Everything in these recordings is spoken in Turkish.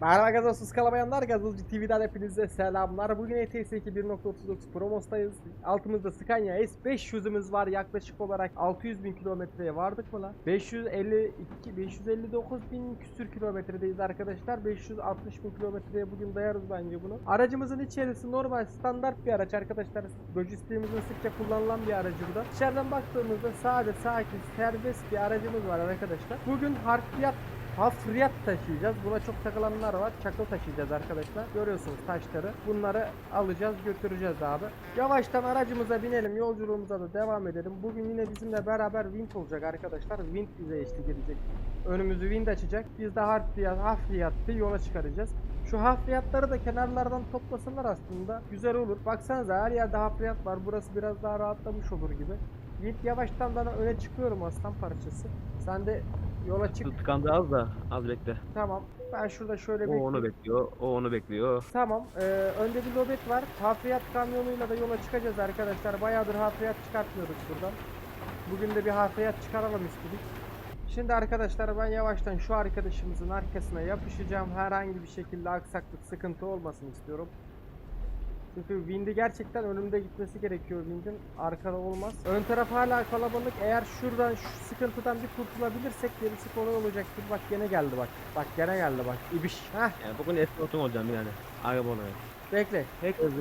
Merhaba gazozsuz kalamayanlar Gazozcu TV'den hepinize selamlar. Bugün ETS 2.1.39 Promos'tayız. Altımızda Scania S500'ümüz var. Yaklaşık olarak 600 bin kilometreye vardık mı lan? 552, 559 bin küsür kilometredeyiz arkadaşlar. 560 bin kilometreye bugün dayarız bence bunu. Aracımızın içerisi normal standart bir araç arkadaşlar. Lojistimizin sıkça kullanılan bir aracı bu da. Dışarıdan baktığımızda sade, sakin, serbest bir aracımız var arkadaşlar. Bugün harfiyat Hafriyat taşıyacağız. Buna çok takılanlar var. Çakıl taşıyacağız arkadaşlar. Görüyorsunuz taşları. Bunları alacağız, götüreceğiz abi. Yavaştan aracımıza binelim. Yolculuğumuza da devam edelim. Bugün yine bizimle beraber Wind olacak arkadaşlar. Wind bize eşlik edecek. Önümüzü Wind açacak. Biz de harfiyat, hafriyatlı yola çıkaracağız. Şu hafriyatları da kenarlardan toplasalar aslında güzel olur. Baksanıza her yerde hafriyat var. Burası biraz daha rahatlamış olur gibi. Wind yavaştan bana öne çıkıyorum aslan parçası. Sen de yola çık. Tıkandı az da az bekle. Tamam. Ben şurada şöyle O onu bekliyor. O onu bekliyor. Tamam. Ee, önde bir lobet var. Hafriyat kamyonuyla da yola çıkacağız arkadaşlar. Bayağıdır hafriyat çıkartmıyoruz buradan. Bugün de bir hafriyat çıkaralım istedik. Şimdi arkadaşlar ben yavaştan şu arkadaşımızın arkasına yapışacağım. Herhangi bir şekilde aksaklık, sıkıntı olmasın istiyorum. Çünkü Wind'i gerçekten önümde gitmesi gerekiyor Wind'in. Arkada olmaz. Ön taraf hala kalabalık. Eğer şuradan şu sıkıntıdan bir kurtulabilirsek gerisi kolay olacaktır. Bak gene geldi bak. Bak gene geldi bak. İbiş. Heh Yani bugün eski otum olacağım yani. Araba olaya. bekle.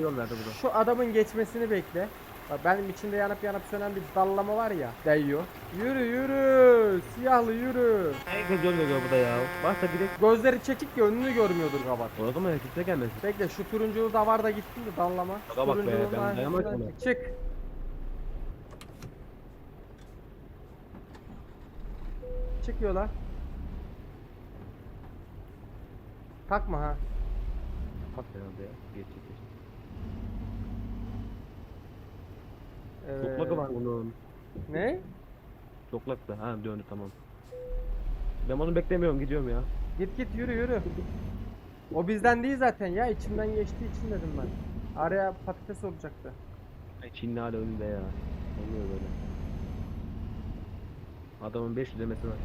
Yol verdi burada. Şu adamın geçmesini bekle. Bak benim içinde yanıp yanıp sönen bir dallama var ya. Değiyor. Yürü yürü. Siyahlı yürü. Herkes veriyor burada ya. Varsa direkt Gözleri çekik ya önünü görmüyordur kabat. o zaman kimse gelmesin. Bekle şu turunculu da var da gitti mi dallama. Şu Baka bak be, ben ki Çık. Çık yola. Takma ha. Bak herhalde ya. Geç geç geç. Ee, Çoklakı var bunun. Ne? Çoklak da. Ha döndü tamam. Ben onu beklemiyorum gidiyorum ya. Git git yürü yürü. O bizden değil zaten ya içimden geçtiği için dedim ben. Araya patates olacaktı. Ay Çinli hala önünde ya. Olmuyor böyle. Adamın 500 demesi var.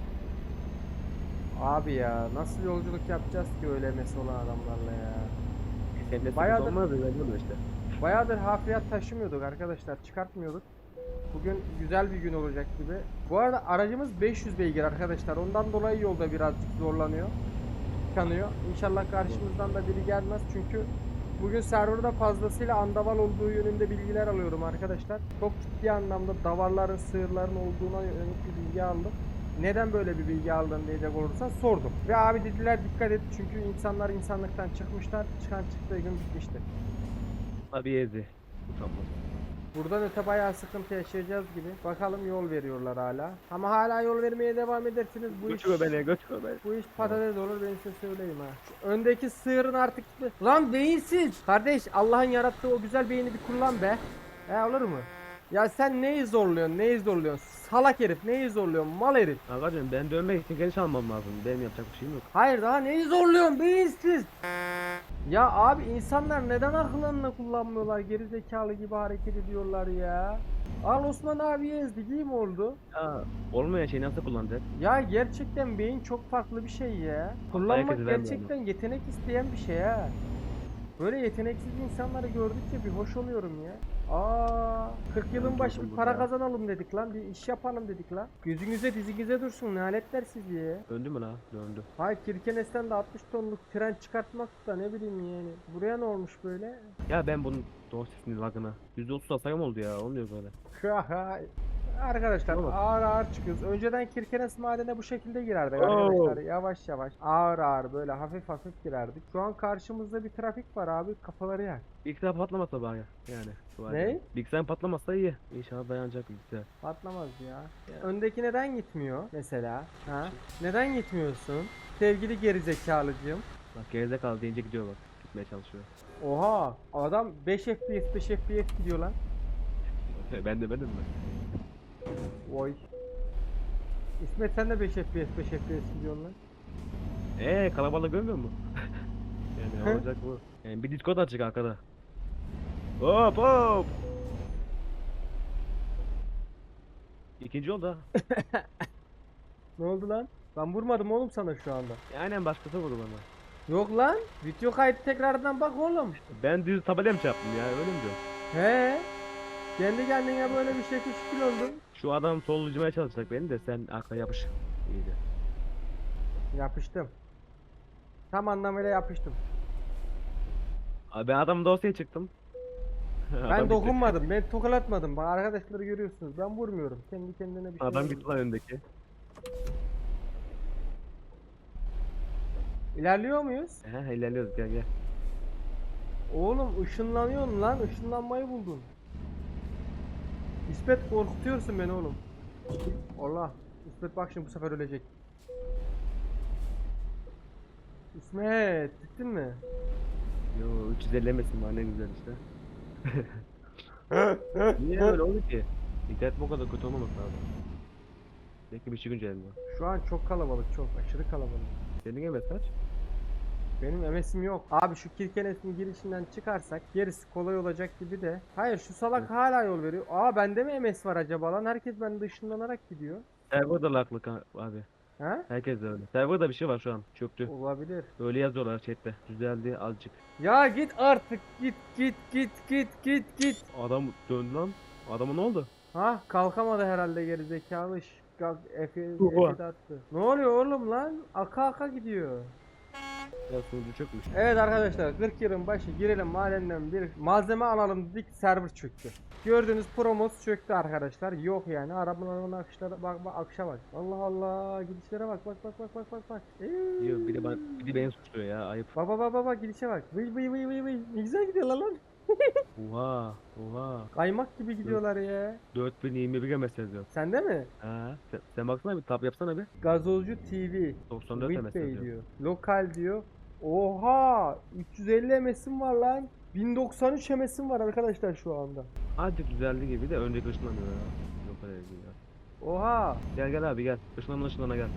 Abi ya nasıl yolculuk yapacağız ki öyle mesela olan adamlarla ya. De Bayağıdır- olmaz diyorum işte. Bayağıdır hafriyat taşımıyorduk arkadaşlar çıkartmıyorduk. Bugün güzel bir gün olacak gibi. Bu arada aracımız 500 beygir arkadaşlar. Ondan dolayı yolda birazcık zorlanıyor. Tıkanıyor. İnşallah karşımızdan da biri gelmez çünkü bugün serverda fazlasıyla andaval olduğu yönünde bilgiler alıyorum arkadaşlar. Çok ciddi anlamda davarların, sığırların olduğuna yönelik bir bilgi aldım. Neden böyle bir bilgi aldın diyecek olursan sordum. Ve abi dediler dikkat et çünkü insanlar insanlıktan çıkmışlar. Çıkan çıktığı gün bitmiştir. Abi yedi. Buradan öte bayağı sıkıntı yaşayacağız gibi. Bakalım yol veriyorlar hala. Ama hala yol vermeye devam edersiniz. Bu iş, Götürme beni götürme beni. bu iş patates olur ben size söyleyeyim ha. Şu öndeki sığırın artık. Lan beyinsiz. Kardeş Allah'ın yarattığı o güzel beyni bir kullan be. He olur mu? Ya sen neyi zorluyorsun neyi zorluyorsun? Salak herif neyi zorluyorsun mal herif. Arkadaşım ben dönmek için geri almam lazım. Benim yapacak bir şeyim yok. Hayır daha neyi zorluyorsun beyinsiz? Ya abi insanlar neden akıllarını kullanmıyorlar? Geri zekalı gibi hareket ediyorlar ya. Al Osman abi ezdi iyi mi oldu? Ya olmayan şeyi nasıl kullanacak? Ya gerçekten beyin çok farklı bir şey ya. Kullanmak gerçekten yetenek isteyen bir şey ha. Böyle yeteneksiz insanları gördükçe bir hoş oluyorum ya. Aa, 40 yılın başı bir para kazanalım dedik lan. Bir iş yapalım dedik lan. Gözünüze dizinize dursun ne aletler siz ya. Döndü mü la? Döndü. Hayır Kirkenes'ten de 60 tonluk tren çıkartmak da ne bileyim yani. Buraya ne olmuş böyle? Ya ben bunun dosyasını lagına. %30 hasarım oldu ya. Olmuyor böyle. Arkadaşlar Tamam. ağır ağır çıkıyoruz. Önceden Kirkenes madene bu şekilde girerdik Oo. arkadaşlar. Yavaş yavaş ağır ağır böyle hafif hafif girerdik. Şu an karşımızda bir trafik var abi kafaları yak. Bilgisayar patlamasa bari yani. halde. Ne? Bilgisayar patlamasa iyi. İnşallah dayanacak bilgisayar. Patlamaz ya. Öndeki neden gitmiyor mesela? Ha? Neden gitmiyorsun? Sevgili gerizekalıcığım. Bak geride kal deyince gidiyor bak. Gitmeye çalışıyor. Oha adam 5 FPS 5 FPS gidiyor lan. ben de benim mi? Oy. İsmet sen de 5 FPS 5 FPS gidiyorsun lan. Eee kalabalığı görmüyor musun? yani olacak bu. Yani bir Discord açık arkada. Hop hop. İkinci yolda. Ne oldu lan? Ben vurmadım oğlum sana şu anda. Aynen başkası vurdu bana. Yok lan. Video kayıt tekrardan bak oğlum. Ben düz tabelaya mı çarptım ya öyle mi diyorsun? He. Kendi kendine böyle bir şekil şükür oldun. Şu adam sollucumaya çalışacak beni de sen arka yapış. İyiydi. Yapıştım. Tam anlamıyla yapıştım. Abi ben adamın dosyaya çıktım. Adam Ben gitti. dokunmadım. Ben tokalatmadım. Bak arkadaşları görüyorsunuz. Ben vurmuyorum. Kendi kendine bir şey Adam gitti lan öndeki. İlerliyor muyuz? He ilerliyoruz gel gel. Oğlum ışınlanıyorsun lan. Işınlanmayı buldun. İsmet korkutuyorsun beni oğlum. Allah. İsmet bak şimdi bu sefer ölecek. İsmet gittin mi? Yo 350'mesin var ne güzel işte. Niye öyle oldu ki? İnternet bu kadar kötü olmaması lazım. Belki bir şey güncelleniyor. Şu an çok kalabalık çok aşırı kalabalık. Senin evet kaç? Benim MS'im yok. Abi şu Kirkenes'in girişinden çıkarsak gerisi kolay olacak gibi de. Hayır şu salak hala yol veriyor. Aa bende mi MS var acaba lan? Herkes bende ışınlanarak gidiyor. Server'da laklık ha- abi. Ha? Herkes de öyle. Server'da bir şey var şu an. Çöktü. Olabilir. Öyle yazıyorlar chatte. Düzeldi azıcık. Ya git artık git git git git git git. Adam döndü lan. Adama ne oldu? Ha kalkamadı herhalde geri zekalı Efe. Efe attı. Ne oluyor oğlum lan? Aka aka gidiyor. Ya sunucu çökmüş. Evet arkadaşlar 40 yılın başı girelim madenden bir malzeme alalım dedik server çöktü. Gördüğünüz promos çöktü arkadaşlar. Yok yani arabaların akışlara bak bak akışa bak. Allah Allah gidişlere bak bak bak bak bak bak bak. Eee. Yo, bir de, ben, bir de beni suçluyor ya ayıp. Bak bak bak bak bak gidişe bak. Vıy vıy vıy vıy vıy. Ne güzel gidiyorlar lan. Oha oha. Kaymak gibi gidiyorlar ya. 4021'e mesaj yazıyor. Sende mi? Ha, sen, sen baksana bir tap yapsana bir. Gazozcu TV. 94'e With mesaj yazıyor. diyor. Lokal diyor. Oha! 350 MS'im var lan. 1093 MS'im var arkadaşlar şu anda. Azıcık düzeldi gibi de önceki ışınlanıyor ya. Yok öyle değil ya. Oha! Gel gel abi gel. Işınlanma ışınlana gel.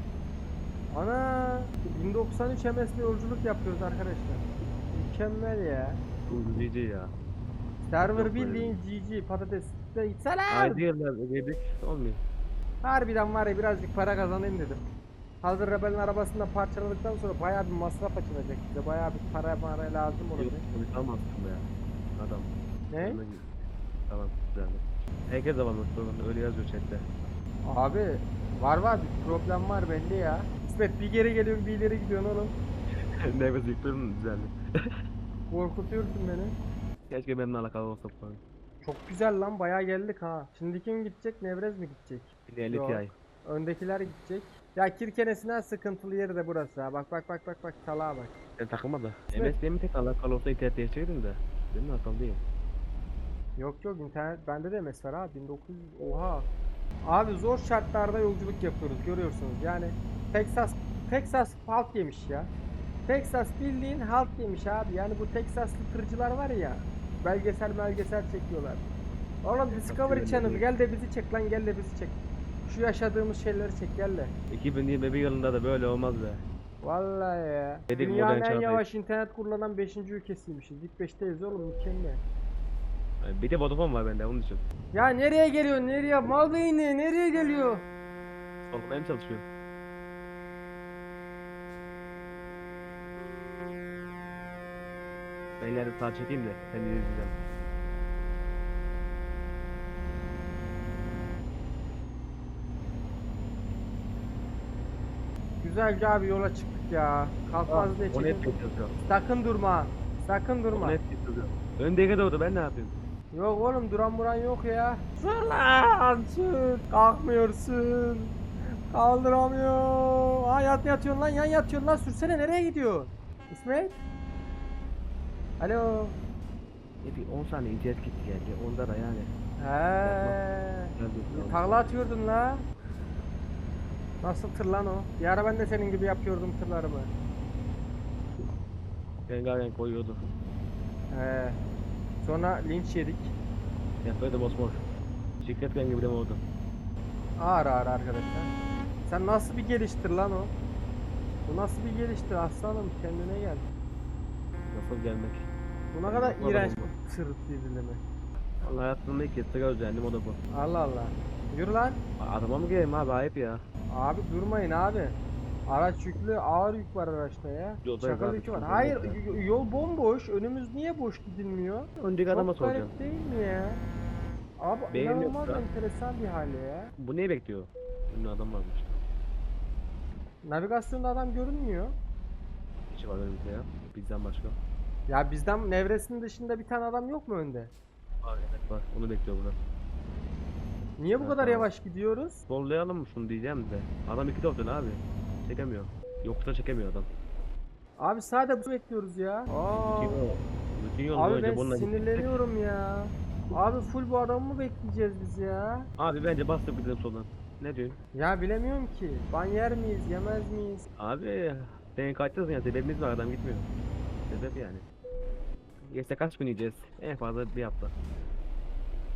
Ana! 1093 MS'le yolculuk yapıyoruz arkadaşlar. Mükemmel ya. GG ya. Server Yok bildiğin GG patates. Gitsene. Haydi yıllar ödedik olmuyor. Harbiden var ya birazcık para kazanayım dedim. Hazır Rebel'in arabasını da parçaladıktan sonra bayağı bir masraf açılacak bize. Bayağı bir para para lazım Yok olacak. bir almazsın be ya. Adam. Ne? Tamam düzeldi. Herkes de var mutlu öyle yazıyor chatte. Abi var var bir problem var belli ya. İsmet bir geri geliyorsun bir ileri gidiyorsun oğlum. Nefes yıktın düzeldi. Korkutuyorsun beni. Keşke benimle alakalı olsa bu konu. Çok güzel lan bayağı geldik ha. Şimdi kim gidecek Nevrez mi gidecek? Yok. iki ay. Öndekiler gidecek. Ya Kirkenesi'nden sıkıntılı yeri de burası ha. Bak bak bak bak bak salağa bak. Sen takılma da. Evet. Mi tek alakalı olsa internet değiştirdin de. Benim alakalı değil. Yok yok internet bende de MS var ha 1900 oha. Abi zor şartlarda yolculuk yapıyoruz görüyorsunuz yani Texas Texas halt yemiş ya. Texas bildiğin halt yemiş abi yani bu Texaslı tırcılar var ya belgesel belgesel çekiyorlar. Oğlum Discovery Channel gel de bizi çek lan gel de bizi çek. Şu yaşadığımız şeyleri çek gel de. 2021 yılında da böyle olmaz be. Vallahi ya. Dedik Dünyanın en çağdayız. yavaş internet kullanan 5. ülkesiymişiz. İlk 5'teyiz oğlum mükemmel. Bir de Vodafone var bende onun için. Ya nereye geliyor nereye? Mal beyni nereye geliyor? Sorgulamaya mı çalışıyor? Ben ileride sağ çekeyim de seni izleyeceğim. Güzelce abi yola çıktık ya. Kalkmaz diye Ah, O net çekin. yazıyor. Sakın durma. Sakın O durma. net yazıyor. Öndeki de orada ben ne yapayım? Yok oğlum duran buran yok ya. Sür lan sür. Kalkmıyorsun. Kaldıramıyor. Ha yat yatıyorsun lan yan yatıyorsun lan sürsene nereye gidiyor? İsmet? Alo. Ne bir 10 saniye internet gitti geldi. Onda da yani. He. Geldi. Takla atıyordun la. Nasıl tır lan o? Bir ara ben de senin gibi yapıyordum tırlarımı. Rengarenk koyuyordu. He. Sonra linç yedik. Yapıyordu bosmor. Şirket rengi bile oldu. Ağır ağır arkadaşlar. Sen nasıl bir geliştir lan o? Bu nasıl bir geliştir aslanım kendine gel. Nasıl gelmek? Bu ne kadar iğrenç bir tır dizilimi. Vallahi hayatımda ilk kez sigara özendim o da bu. Allah Allah. Yürü lan. Adama mı geleyim abi ayıp ya. Abi durmayın abi. Araç yüklü ağır yük var araçta ya. Yolda Çakal yükü var. çok Hayır bomboş y- yol bomboş. Önümüz niye boş gidilmiyor? Öndeki adama Çok soracağım. garip değil mi ya? Abi Beğeniyor inanılmaz enteresan bir hali ya. Bu neyi bekliyor? Önünde adam varmış. Navigasyonda adam görünmüyor. Hiç var önümüzde ya. Bizden başka. Ya bizden Nevres'in dışında bir tane adam yok mu önde? Var evet var. Onu bekliyor burada. Niye bu Ha, kadar tamam. yavaş gidiyoruz? Sollayalım mı şunu diyeceğim de. Adam iki dörtten abi. Çekemiyor. Yoksa çekemiyor adam. Abi sadece bu bekliyoruz ya. Aa, Bütün yol, bütün yol abi boyunca ben bununla gittik. sinirleniyorum ya. Abi full bu adamı mı bekleyeceğiz biz ya? Abi bence bastık gidelim soldan. Ne diyorsun? Ya bilemiyorum ki. Ban yer miyiz, yemez miyiz? Abi senin kaçtasın ya sebebimiz var adam gitmiyor. Sebep yani. Yese kaç gün yiyeceğiz? En fazla bir hafta.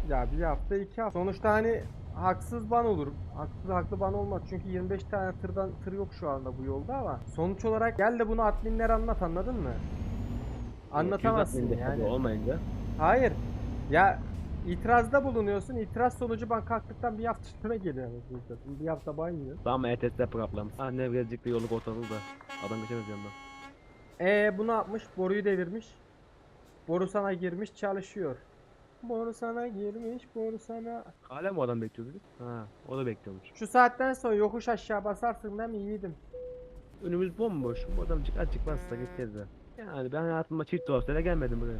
Ya bir hafta iki hafta. Sonuçta hani haksız ban olur. Haksız haklı ban olmaz. Çünkü 25 tane tırdan tır yok şu anda bu yolda ama sonuç olarak gel de bunu adminlere anlat anladın mı? Anlatamazsın 260 yani. Olmayınca. Hayır. Ya itirazda bulunuyorsun. İtiraz sonucu ban kalktıktan bir hafta sonra geliyor. satayım. Bir hafta ban yiyor. Tamam ETS'de problem. Ha ne birazcık bir yolu ortalığı da. Adam geçemez yanından. Ee bu ne yapmış? Boruyu devirmiş. Boru sana girmiş çalışıyor. Boru sana girmiş, boru sana... Hala mı adam bekliyor bizi? Ha o da bekliyormuş. Şu saatten sonra yokuş aşağı basarsın değil mi yiğidim? Önümüz bomboş. Bu adam çıkar çıkmazsa gideceğiz de. Yani ben hayatımda çift dorsayla gelmedim buraya.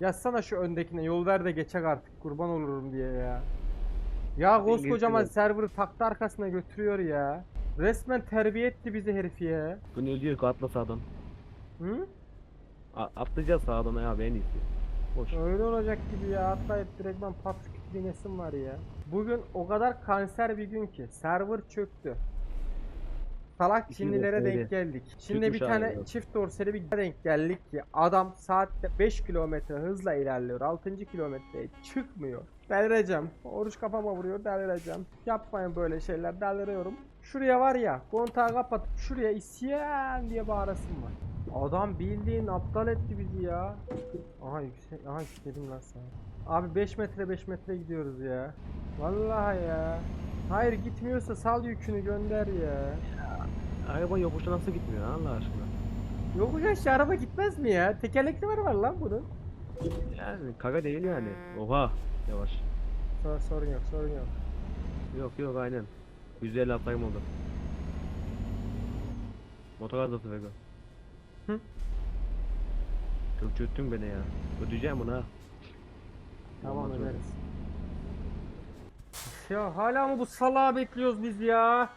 Yazsana şu öndekine yol ver de geçek artık kurban olurum diye ya. Ya koskocaman server'ı taktı arkasına götürüyor ya. Resmen terbiye etti bizi herif ya. Bu ne diyor ki atla sağdan. Hı? A atlayacağız sağdan ya abi en iyisi. Boş. Öyle olacak gibi ya. Hatta direktman patlık binesim var ya. Bugün o kadar kanser bir gün ki. Server çöktü. Salak Çinlilere denk geldik. Şimdi bir tane çift dorseli bir denk geldik ki adam saatte 5 kilometre hızla ilerliyor. 6. kilometreye çıkmıyor. Delireceğim. Oruç kafama vuruyor delireceğim. Yapmayın böyle şeyler deliriyorum. Şuraya var ya kontağı kapatıp şuraya isyan diye bağırasım var. Adam bildiğin aptal etti bizi ya. Aha yüksek, aha yükseldim lan sana. Abi 5 metre 5 metre gidiyoruz ya. Vallahi ya. Hayır gitmiyorsa sal yükünü gönder ya. Araba yokuşta nasıl gitmiyor Allah aşkına? Yokuş aşağı araba gitmez mi ya? Tekerlekli var lan bunun. Yani kaka değil yani. Oha. Yavaş. Sor, sorun yok sorun yok. Yok yok aynen. 150 atlayım oldu. Motor gazlası Vega. Hı? Çok çöktün beni ya. Ödeyeceğim bunu ha. Tamam Olmaz öyle. öderiz. Ya hala mı bu salağı bekliyoruz biz ya?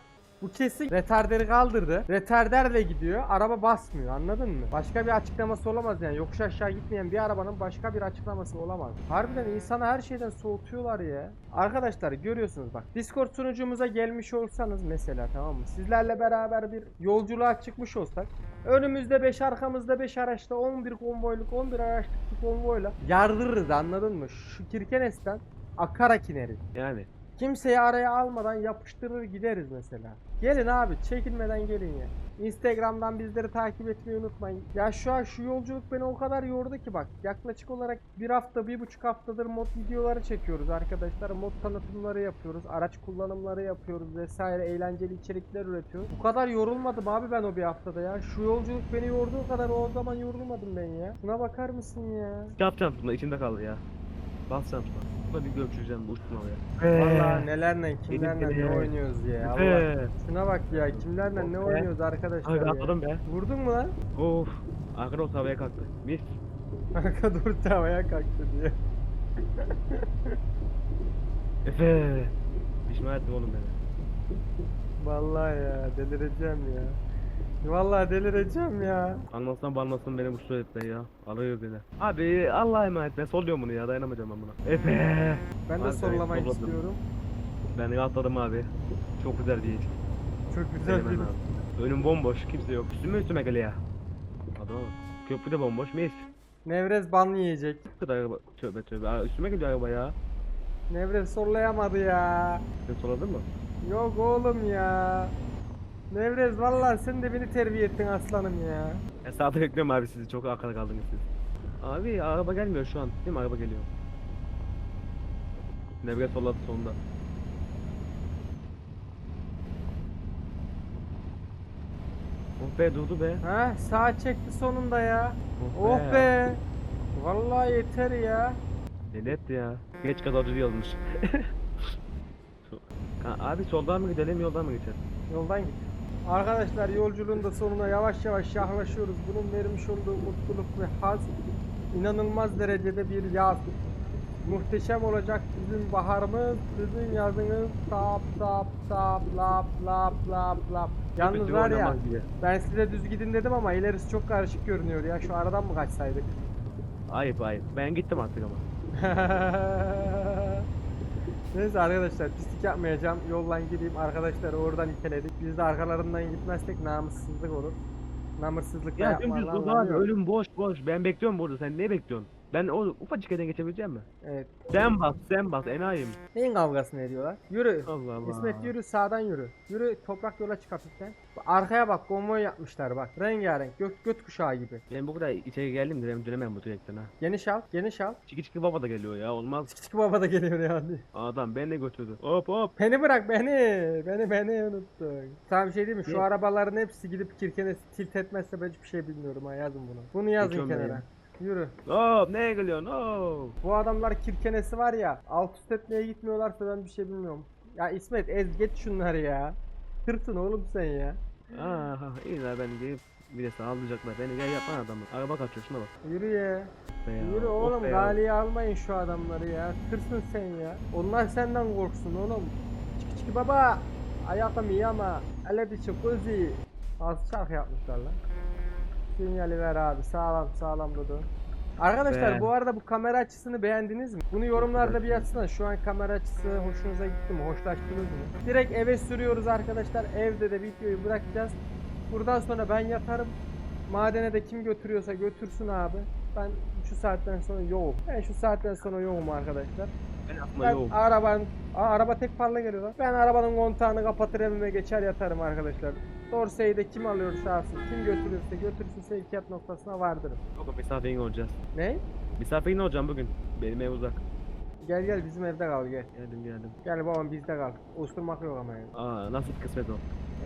Bu kesin retarderi kaldırdı. Retarderle gidiyor. Araba basmıyor. Anladın mı? Başka bir açıklaması olamaz yani. Yokuş aşağı gitmeyen bir arabanın başka bir açıklaması olamaz. Harbiden insanı her şeyden soğutuyorlar ya. Arkadaşlar görüyorsunuz bak. Discord sunucumuza gelmiş olsanız mesela tamam mı? Sizlerle beraber bir yolculuğa çıkmış olsak Önümüzde 5 arkamızda 5 araçta 11 konvoyluk 11 araçlık bir konvoyla yardırırız anladın mı? Şu Kirkenes'ten akarak ineriz. Yani. Kimseyi araya almadan yapıştırır gideriz mesela. Gelin abi çekinmeden gelin ya. Instagram'dan bizleri takip etmeyi unutmayın. Ya şu an şu yolculuk beni o kadar yordu ki bak. Yaklaşık olarak bir hafta, bir buçuk haftadır mod videoları çekiyoruz arkadaşlar. Mod tanıtımları yapıyoruz. Araç kullanımları yapıyoruz vesaire. Eğlenceli içerikler üretiyoruz. Bu kadar yorulmadım abi ben o bir haftada ya. Şu yolculuk beni yorduğu kadar o zaman yorulmadım ben ya. Şuna bakar mısın ya? Yapacağım şunu içimde kaldı ya. Basacağım şuna. Bir gömçüreceğim uçtum havaya. Vallahi nelerle kimlerle ne oynuyoruz ya. Allah. Şuna bak ya kimlerle ne oynuyoruz arkadaşlar Abi ya. atladım be. Vurdun mu lan? Of. Arka olsa havaya kalktı. Mis. Arka doğru havaya kalktı diye. Efe. Pişman ettim oğlum beni. Vallahi ya delireceğim ya. Vallahi delireceğim ya. Anlasam banlasam beni mutlu etti ya. Alıyor beni. Abi Allah'a emanet ben solluyorum bunu ya dayanamayacağım ben buna. Efe. Ben de Abi, sollamak solladım. istiyorum. Ben atladım abi. Çok güzel yer. Çok güzel lazım. Önüm bomboş kimse yok. Üstüme üstüme geliyor ya. Adam Köprü de bomboş mis. Nevrez ban yiyecek. Bu kadar araba. Tövbe tövbe. Aa, üstüme geliyor araba ya. Nevrez sollayamadı ya. Sen soladın mı? Yok oğlum ya. Nevrez vallahi sen de beni terbiye ettin aslanım ya. Sağda bekliyorum abi sizi. Çok arkada kaldınız siz. Abi araba gelmiyor şu an. Değil mi? Araba geliyor. Nevre solladı sonunda. Oh be durdu be. Ha sağ çekti sonunda ya. Oh, Oh be. Vallahi yeter ya. Ne etti ya. Geç kadar yazmış. Ha, abi soldan mı gidelim yoldan mı geçelim? Yoldan git. Arkadaşlar yolculuğun da sonuna yavaş yavaş yaklaşıyoruz. Bunun vermiş olduğu mutluluk ve haz inanılmaz derecede bir yaz. Muhteşem olacak bizim baharımız, sizin yazınız tap tap tap lap lap lap lap. Yalnız var ya ben size düz gidin dedim ama ilerisi çok karışık görünüyor ya. Şu aradan mı kaçsaydık? Ayıp ayıp. Ben gittim artık ama. Neyse arkadaşlar pislik yapmayacağım. Yoldan gideyim. Arkadaşları oradan iteledik. Biz de arkalarından gitmezsek namussuzluk olur. Namussuzluk da Ya dümdüz abi yok. ölüm boş boş. Ben bekliyorum burada. Sen ne bekliyorsun? Ben o ufacık yerden geçebileceğim mi? Evet. Sen bas sen bas enayim. Neyin kavgasını ediyorlar? Yürü. Allah Allah. İsmet yürü sağdan yürü. Yürü toprak yola çık hafiften. Arkaya bak konvoy yapmışlar bak. Rengarenk gök göt kuşağı gibi. Ben bu kadar içeri geldim de ben dönemem bu direkten ha. Geniş al, geniş al. Çiki çiki baba da geliyor ya olmaz. Küçük baba da geliyor yani. Adam beni götürdü. Hop hop. Beni bırak beni. Beni beni unuttun. Sana bir şey diyeyim mi? Şu Ne? arabaların hepsi gidip Kirkenes'i tilt etmezse ben hiçbir şey bilmiyorum ha yazın bunu. Bunu yazın Geçiyorum kenara. ya. Yürü. Hop neye geliyorsun? Hop. Bu adamlar Kirkenes'i var ya alt üst etmeye gitmiyorlarsa ben bir şey bilmiyorum. Ya İsmet ez geç şunları ya. Tırsın oğlum sen ya. Aha iyi la ben gelip bir de sağlayacaklar. Beni gel yapma adamı. Araba kaçıyor şuna bak. Yürü ya. Be ya, Yürü oğlum be ya. galiye almayın şu adamları ya. Tırsın sen ya. Onlar senden korksun oğlum. Çık çık baba. Ayakım iyi ama. Ele dışı kuzi. Az şarkı yapmışlar lan. Sinyali ver abi. Sağlam sağlam Dodo. Arkadaşlar Be. bu arada bu kamera açısını beğendiniz mi? Bunu yorumlarda bir yazsana. Şu an kamera açısı hoşunuza gitti mi? Hoşlaştınız mı? Direkt eve sürüyoruz arkadaşlar. Evde de videoyu bırakacağız. Buradan sonra ben yatarım. Madene de kim götürüyorsa götürsün abi. Ben şu saatten sonra yoğum. Ben şu saatten sonra yoğum arkadaşlar. Ben Ben arabanın Aa, araba tek parla geliyor lan. Ben arabanın kontağını kapatır evime geçer yatarım arkadaşlar. Dorseyi de kim alıyorsa alsın. Kim götürürse götürsün sevkiyat noktasına vardırım. Yok misafirin olacağız. Ne? Misafirin olacağım bugün. Benim ev uzak. Gel gel bizim evde kal gel. Geldim geldim. Gel babam bizde kal. Osturmak yok ama yani. Aa nasip kısmet o.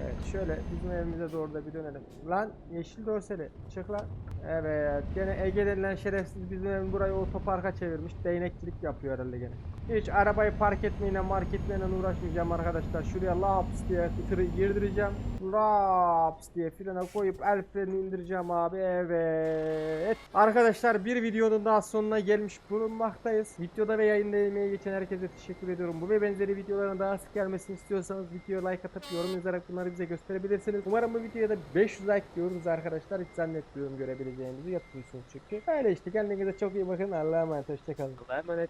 Evet şöyle bizim evimize doğru da bir dönelim. Lan yeşil dorseli çık lan. Evet gene Ege denilen şerefsiz bizim evin burayı otoparka çevirmiş. Değnekçilik yapıyor herhalde gene. Hiç arabayı park etmeyle mark etmeyle uğraşmayacağım arkadaşlar. Şuraya laps diye tırı girdireceğim. Laps diye frene koyup el freni indireceğim abi. Evet. Arkadaşlar bir videonun daha sonuna gelmiş bulunmaktayız. Videoda ve yayında emeği geçen herkese teşekkür ediyorum. Bu ve benzeri videoların daha sık gelmesini istiyorsanız videoya like atıp yorum yazarak bunları bize gösterebilirsiniz. Umarım bu videoya da 500 like diyoruz arkadaşlar. Hiç zannetmiyorum görebileceğinizi yapıyorsunuz çünkü. Öyle işte kendinize çok iyi bakın. Allah'a emanet. Hoşçakalın. Allah'a emanet.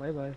Bay bay.